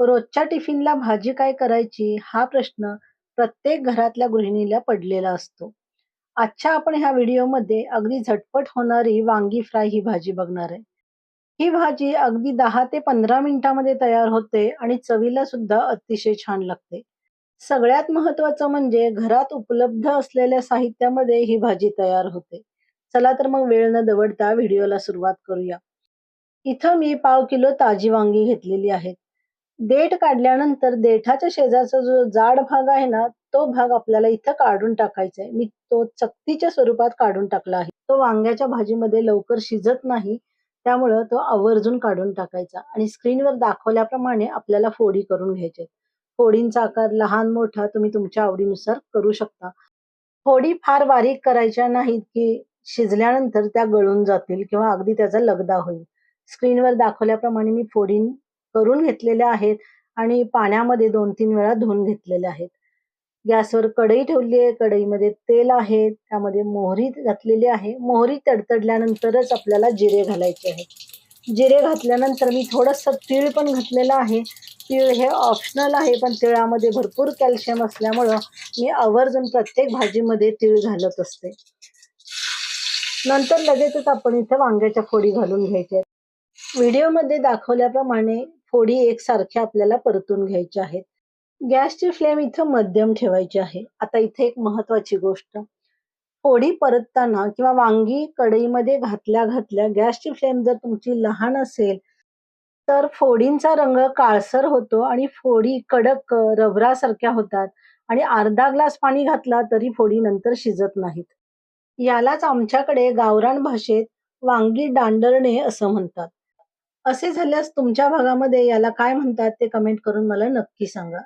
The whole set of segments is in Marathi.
रोजच्या टिफिनला भाजी काय करायची हा प्रश्न प्रत्येक घरातल्या गृहिणीला पडलेला असतो. आजच्या आपण ह्या व्हिडिओमध्ये अगदी झटपट होणारी वांगी फ्राय ही भाजी बघणार आहे. ही भाजी अगदी दहा ते 15 मिनिटांमध्ये तयार होते आणि चवीला सुद्धा अतिशय छान लागते. सगळ्यात महत्वाचं म्हणजे घरात उपलब्ध असलेल्या साहित्यामध्ये ही भाजी तयार होते. चला तर मग वेळ न दवडता व्हिडिओला सुरुवात करूया. इथं मी पाव किलो ताजी वांगी घेतलेली आहेत. देठ काढल्यानंतर देठाच्या शेजारचा जो जाड भाग आहे ना, तो भाग आपल्याला इथं काढून टाकायचा आहे. मी तो चकतीच्या स्वरूपात काढून टाकला आहे. तो वांग्याच्या भाजीमध्ये लवकर शिजत नाही, त्यामुळं तो आवर्जून काढून टाकायचा आणि स्क्रीनवर दाखवल्याप्रमाणे आपल्याला फोडी करून घ्यायचे फोडींचा आकार लहान-मोठा तुम्ही तुमच्या आवडीनुसार करू शकता. फोडी फार बारीक करायच्या नाहीत, की शिजल्यानंतर त्या गळून जातील किंवा अगदी त्याचा लगदा होईल. स्क्रीनवर दाखवल्याप्रमाणे मी फोडी करून घेतलेल्या आहेत आणि पाण्यामध्ये 2-3 वेळा धुवून घेतलेल्या आहेत. गॅसवर कढई ठेवली आहे. कढईमध्ये तेल आहे. त्यामध्ये मोहरी घातलेली आहे. मोहरी तडतडल्यानंतरच आपल्याला जिरे घालायचे आहेत. जिरे घातल्यानंतर मी थोडंसं तीळ पण घातलेलं आहे. तीळ हे ऑप्शनल आहे, पण तिळामध्ये भरपूर कॅल्शियम असल्यामुळं मी आवर्जून प्रत्येक भाजीमध्ये तीळ घालत असते. नंतर लगेचच आपण इथे वांग्याच्या फोडी घालून घ्यायच्या व्हिडिओमध्ये दाखवल्याप्रमाणे फोडी एकसारख्या आपल्याला परतून घ्यायच्या आहेत. गॅसची फ्लेम इथं मध्यम ठेवायची आहे. आता इथे एक महत्वाची गोष्ट, फोडी परतताना किंवा वांगी कढईमध्ये घातल्या घातल्या गॅसची फ्लेम जर तुमची लहान असेल, तर फोडींचा रंग काळसर होतो आणि फोडी कडक रबरासारख्या होतात आणि अर्धा ग्लास पाणी घातला तरी फोडी नंतर शिजत नाहीत. यालाच आमच्याकडे गावरान भाषेत वांगी डांडरणे असं म्हणतात. असे झाल्यास तुमच्या भागामध्ये याला काय म्हणतात ते कमेंट करून मला नक्की सांगा.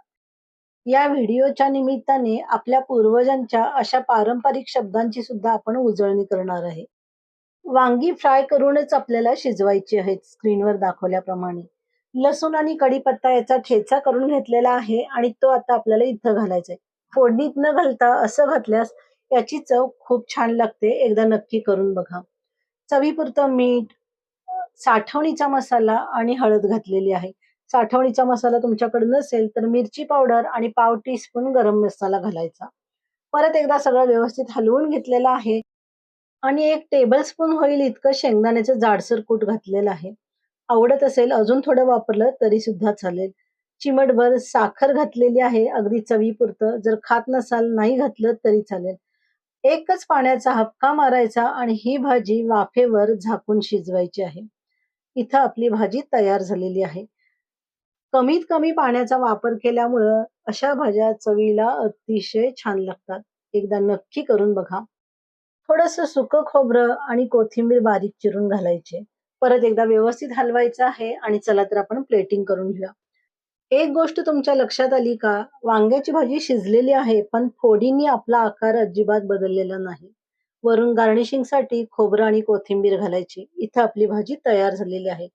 या व्हिडिओच्या निमित्ताने आपल्या पूर्वजांच्या अशा पारंपरिक शब्दांची सुद्धा आपण उजळणी करणार आहे. वांगी फ्राय करूनच आपल्याला शिजवायची आहेत स्क्रीनवर दाखवल्याप्रमाणे. लसूण आणि कढीपत्ता याचा ठेचा करून घेतलेला आहे आणि तो आता आपल्याला इथं घालायचा आहे. फोडणीत न घालता असं घातल्यास याची चव खूप छान लागते. एकदा नक्की करून बघा. चवीपुरतं मीठ, साठवणीचा मसाला आणि हळद घातलेली आहे. साठवणीचा मसाला तुमच्याकडे नसेल तर मिरची पावडर आणि पाव टीस्पून गरम मसाला घालायचा. परत एकदा सगळं व्यवस्थित हलवून घेतलेलं आहे आणि एक टेबलस्पून होईल इतकं शेंगदाण्याचं जाडसर कूट घातलेलं आहे. आवडत असेल अजून थोडं वापरलं तरी सुद्धा चालेल. चिमटभर साखर घातलेली आहे अगदी चवीपुरतं. जर खात नसाल नाही घातलं तरी चालेल. एकच पाण्याचा हबका मारायचा आणि ही भाजी वाफेवर झाकून शिजवायची आहे. इथं आपली भाजी तयार झालेली आहे. कमीत कमी पाण्याचा वापर केल्यामुळं अशा भाज्या चवीला अतिशय छान लागतात. एकदा नक्की करून बघा. थोडंसं सुकं खोबरं आणि कोथिंबीर बारीक चिरून घालायचे परत एकदा व्यवस्थित हलवायचं आहे आणि चला तर आपण प्लेटिंग करून घेऊया. एक गोष्ट तुमच्या लक्षात आली का? वांग्याची भाजी शिजलेली आहे, पण फोडींनी आपला आकार अजिबात बदललेला नाही. वरून गार्निशिंगसाठी खोबरं आणि कोथिंबीर घालायची. इथं आपली भाजी तयार झालेली आहे.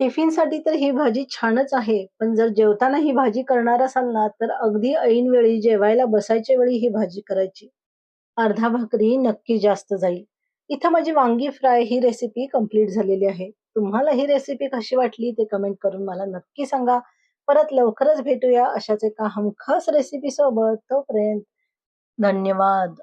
टिफिनसाठी तर ही भाजी छानच आहे, पण जर जेवताना ही भाजी करणार असाल ना, तर अगदी ऐनवेळी जेवायला बसायच्या वेळी ही भाजी करायची. अर्धा भाकरी नक्की जास्त जाईल. इथं माझी वांगी फ्राय ही रेसिपी कंप्लीट झालेली आहे. तुम्हाला ही रेसिपी कशी वाटली ते कमेंट करून मला नक्की सांगा. परत लवकरच भेटूया अशाच एका हमखास रेसिपी सोबत. तोपर्यंत धन्यवाद.